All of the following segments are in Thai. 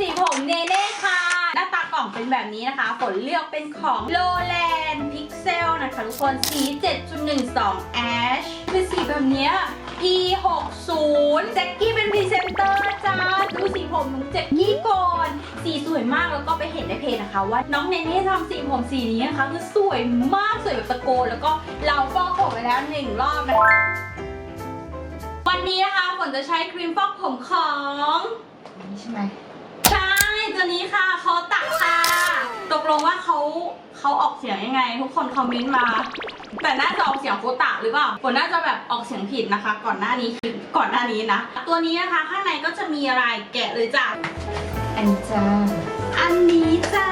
สีผมเนเน่ค่ะ หน้าตากล่องเป็นแบบนี้นะคะ ฝนเลือกเป็นของ Lowland Pixel นะคะทุกคนสี 7.12 Ash คือสีแบบเนี้ย P60 แจ็คกี้เป็นพรีเซนเตอร์จ้าดูสีผมของแจ็คกี้ก่อน สีสวยมากแล้วก็ไปเห็นในเพจนะคะ ว่าน้องเนเน่ทำสีผมสีนี้นะคะ คือสวยมากสวยแบบตะโกนแล้วก็เราฟอกผมไปแล้วหนึ่งรอบนะคะวันนี้นะคะฝนจะใช้ครีมฟอกผมของ นี่ใช่ไหม ตัวนี้ค่ะโคตักค่ะ ตกลงว่าเขาเขาออกเสียงยังไง ทุกคนคอมเมนต์มา แต่น่าจะออกเสียงโคตะหรือเปล่าฝนน่าจะแบบออกเสียงผิดนะคะ ก่อนหน้านี้คลิปก่อนหน้านี้นะ ตัวนี้นะคะข้างในก็จะมีอะไรแกะเลยจ้ะอันนี้จ้าอันนี้จ้า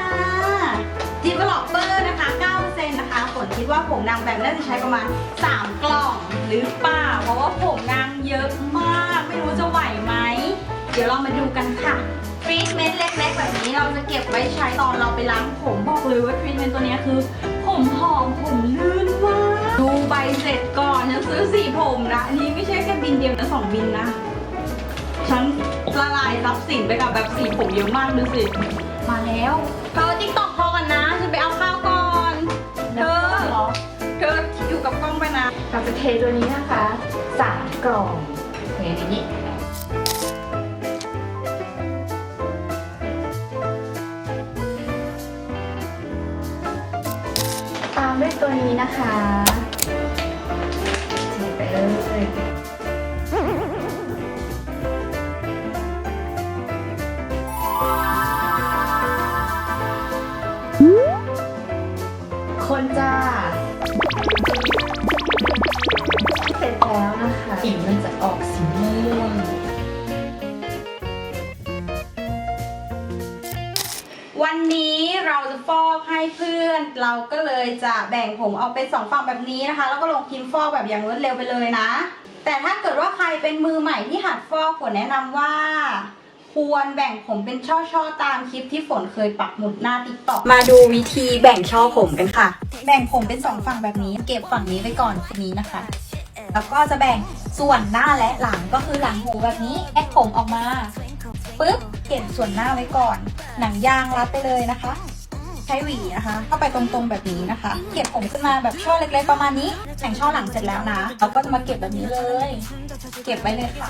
developer นะคะ9%นะคะฝนคิดว่าผมนางแบบน่าจะใช้ประมาณ 3 กล่องหรือเปล่า เพราะว่าผมนางเยอะมาก ไม่รู้จะไหวไหม เดี๋ยวเรามาดูกันค่ะ รีทเมนต์เล็กๆแบบนี้เราจะเก็บไว้ใช้ตอนเราไปล้างผมบอกเลยว่าทรีทเมนต์ตัวเนี้ยคือ ผมหอมผมลื่นมากดูใบเสร็จก่อนจะซื้อสีผมนะอันนี้ไม่ใช่แค่บินเดียวนะสองบินนะฉันละลายทรัพย์สินไปกับแบบสีผมเยอะมากดูสิมาแล้วเธอติ๊กตอกพอกันนะฉันไปเอาข้าวก่อนเธอเธออยู่กับกล้องไปนะเราจะเทตัวนี้นะคะสามกล่องเทในนี้ตามด้ ตัวนี้นะคะเทไปเลย วันนี้เราจะฟอกให้เพื่อน เราก็เลยจะแบ่งผมเอาเป็นสองฝั่งแบบนี้นะคะ แล้วก็ลงพิมพ์ฟอกแบบอย่างรวดเร็วไปเลยนะ แต่ถ้าเกิดว่าใครเป็นมือใหม่ที่หัดฟอกฝนแนะนำว่า ควรแบ่งผมเป็นช่อๆตามคลิปที่ฝนเคยปักหมุดหน้าติ๊กต็อกมาดูวิธีแบ่งช่อผมกันค่ะ แบ่งผมเป็นสองฝั่งแบบนี้ เก็บฝั่งนี้ไว้ก่อนนี้นะคะ แล้วก็จะแบ่งส่วนหน้าและหลังก็คือหลังหูแบบนี้แยกผมออกมา ปึ๊บเก็บส่วนหน้าไว้ก่อน หนังยางรัดไปเลยนะคะ ใช้หวีนะคะ เข้าไปตรงๆแบบนี้นะคะ เก็บผมขึ้นมาแบบช่อเล็กๆประมาณนี้แต่งช่อหลังเสร็จแล้วนะเราก็จะมาเก็บแบบนี้เลย เก็บไว้เลยค่ะ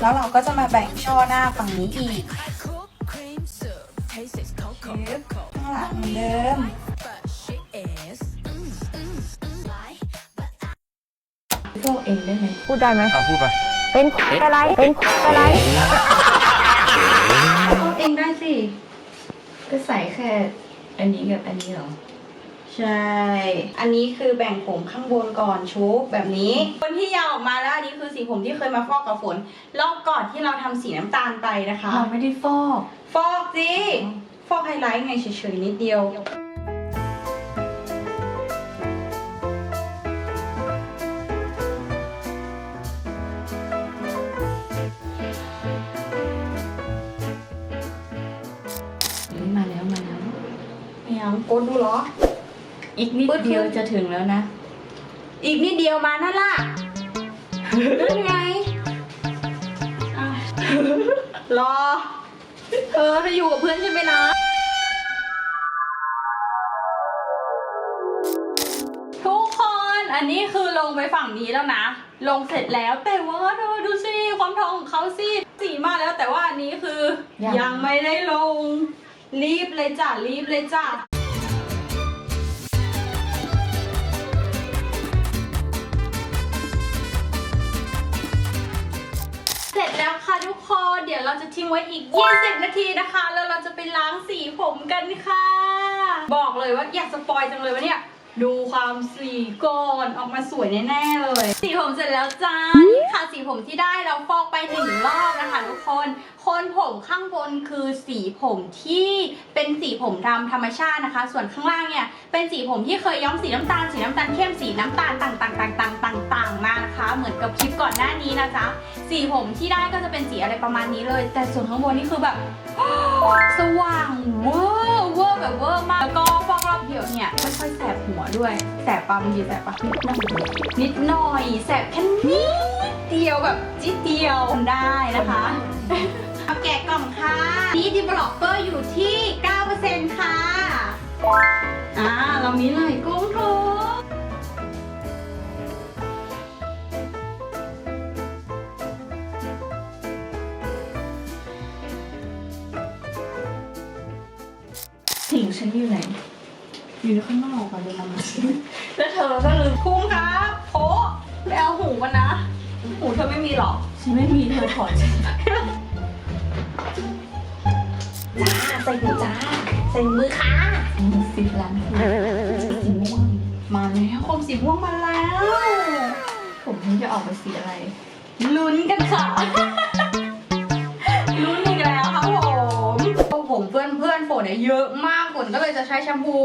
แล้วเราก็จะมาแบ่งช่อหน้าฝั่งนี้อีกปึ๊บข้างหลังเหมือนเดิมพวกเองได้ไหมพูดได้ไหมอะพูดไป เป็นอะไร เป็นอะไรฟ อกเองได้สิ ก็ใส่แค่ อันนี้กับอันนี้เหรอ ใช่ อันนี้คือแบ่งผมข้างบนก่อนชุบแบบนี้ คนที่ยาวออกมาแล้วอันนี้คือสีผมที่เคยมาฟอกกับฝนรอบก่อนที่เราทำสีน้ำตาลไปนะคะ เราไม่ได้ฟอก ฟอกสิ ฟอกไฮไลท์ไงเฉยๆนิดเดียว กดดูเหรอ อีกนิดปึ๊ดเดียวปึ๊ดจะถึงแล้วนะ อีกนิดเดียวมานั่นล่ะนั่นไงอะรอ เธอเธออยู่กับเพื่อนใช่ไหมนะทุกคนอันนี้คือลงไปฝั่งนี้แล้วนะ ลงเสร็จแล้วแต่ว่าเธอดูสิความทองของเขาสิสีมาแล้วแต่ว่าอันนี้คือ ยังยังไม่ได้ลง รีบเลยจ้ะรีบเลยจ้ะ จะทิ้งไว้อีก 20 นาทีนะคะ แล้วเราจะไปล้างสีผมกันค่ะ บอกเลยว่าอยากสปอยจังเลยวะเนี่ย ดูความสีก่อนออกมาสวยแน่ๆเลย สีผมเสร็จแล้วจ้านี่ค่ะสีผมที่ได้เราฟอกไปหนึ่งรอบนะคะทุกคนโคนผมข้างบนคือสีผมที่เป็นสีผมดำธรรมชาตินะคะ ส่วนข้างล่างเนี่ยเป็นสีผมที่เคยย้อมสีน้ำตาลสีน้ำตาลเข้มสีน้ำตาลต่างๆต่างๆต่างๆมานะคะ เหมือนกับคลิปก่อนหน้านี้นะจ๊ะสีผมที่ได้ก็จะเป็นสีอะไรประมาณนี้เลย แต่ส่วนข้างบนนี่คือแบบสว่างเวอร์เวอร์แบบเวอร์มากแล้วก็ ด้วย แสบปะมันดีแสบปะนิดหน่อยนิดหน่อย แสบแค่นิดเดียวแบบจิ๊ดเดียวทำได้นะคะเอาแกะกล่องค่ะ นี่ developer อยู่ที่ 9%ค่ะ อ่า เรามีหลายกุ้งทุกสิ่งฉันอยู่ไหน อยู่ข้างนอกก่อนเลยมาแล้วเธอก็ลืมคุ้มครับโอ้ไปเอาหูมันนะ หูเธอไม่มีหรอฉันไม่มีเธอถอดฉันไปจ้าใส่หูจ้าใส่มือค่ะสิบล้านสีม่วงมาแล้วโคมสีม่วงมาแล้ว ผมนี่จะออกมาสีอะไร ลุ้นกันค่ะลุ้นอีกแล้ว เพื่อนๆฝนเนี่ยเยอะมากฝนก็เลยจะใช้แชมพู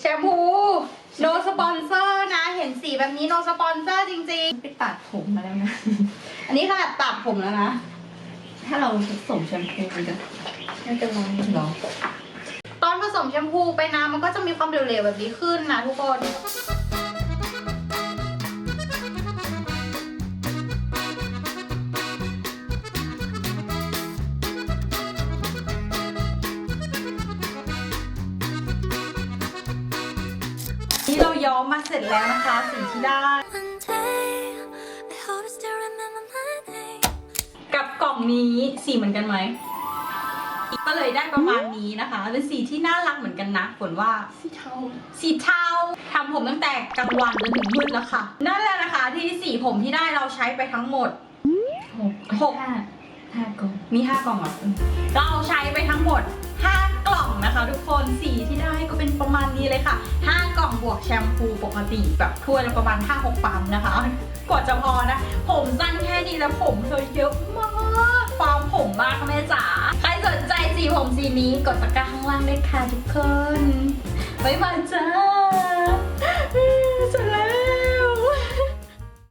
แชมพูโนสปอนเซอร์นะ เห็นสีแบบนี้โนสปอนเซอร์จริงไปตัดผมมาแล้วนะๆอันนี้ขนาดตัดผมแล้วนะ ถ้าเราผสมแชมพูมันจะน่าจะร้อนหรอ ตอนผสมแชมพูไปนะมันก็จะมีความเหลวๆแบบนี้ขึ้นนะทุกคน ย้อมมาเสร็จแล้วนะคะสีที่ได้ One day, I hope you still remember my name. กับกล่องนี้สีเหมือนกันไหมก็เลยได้ประมาณนี้นะคะ เป็นสีที่น่ารักเหมือนกันนะฝนว่า สีเทา สีเทาทำผมตั้งแต่กลางวันจนถึงมืดแล้วค่ะ นั่นแหละนะคะที่สีผมที่ได้เราใช้ไปทั้งหมดหกหกห้าห้ากล่อง มี5กล่องเหรอเราใช้ไปทั้งหมด 5 กล่องนะคะ ทุกคนสีที่ได้ก็เป็นประมาณนี้เลยค่ะ 5 กล่องบวกแชมพูปกติแบบถ้วยละประมาณ 5-6 ปั๊มนะคะกว่าจะพอนะ ผมสั้นแค่นี้แล้วผมเธอเยอะมากฟาร์มผมมากแม่จ๋าใครสนใจสีผมสีนี้กดตะกร้าข้างล่างเลยค่ะทุกคนบ๊ายบายจ้า